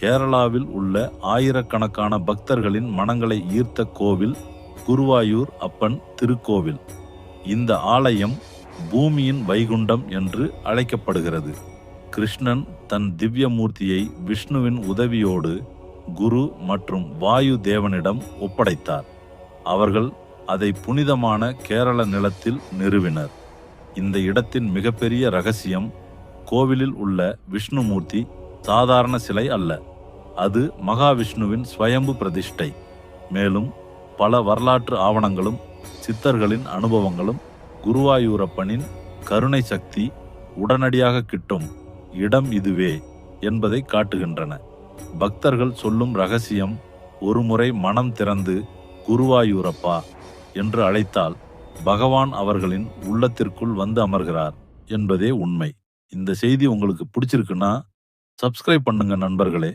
கேரளாவில் உள்ள ஆயிரக்கணக்கான பக்தர்களின் மனங்களை ஈர்த்த கோவில் குருவாயூர் அப்பன் திருக்கோவில். இந்த ஆலயம் பூமியின் வைகுண்டம் என்று அழைக்கப்படுகிறது. கிருஷ்ணன் தன் திவ்ய மூர்த்தியை விஷ்ணுவின் உதவியோடு குரு மற்றும் வாயு தேவனிடம் ஒப்படைத்தார். அவர்கள் அதை புனிதமான கேரள நிலத்தில் நிறுவினர். இந்த இடத்தின் மிகப்பெரிய ரகசியம் கோவிலில் உள்ள விஷ்ணுமூர்த்தி சாதாரண சிலை அல்ல. அது மகாவிஷ்ணுவின் ஸ்வயம்பு பிரதிஷ்டை. மேலும் பல வரலாற்று ஆவணங்களும் சித்தர்களின் அனுபவங்களும் குருவாயூரப்பனின் கருணை சக்தி உடனடியாக கிட்டும் இடம் இதுவே என்பதை காட்டுகின்றன. பக்தர்கள் சொல்லும் ரகசியம் ஒருமுறை மனம் திறந்து குருவாயூரப்பா என்று அழைத்தால் பகவான் அவர்களின் உள்ளத்திற்குள் வந்து அமர்கிறார் என்பதே உண்மை. இந்த செய்தி உங்களுக்கு பிடிச்சிருக்குன்னா சப்ஸ்கிரைப் பண்ணுங்க நண்பர்களே.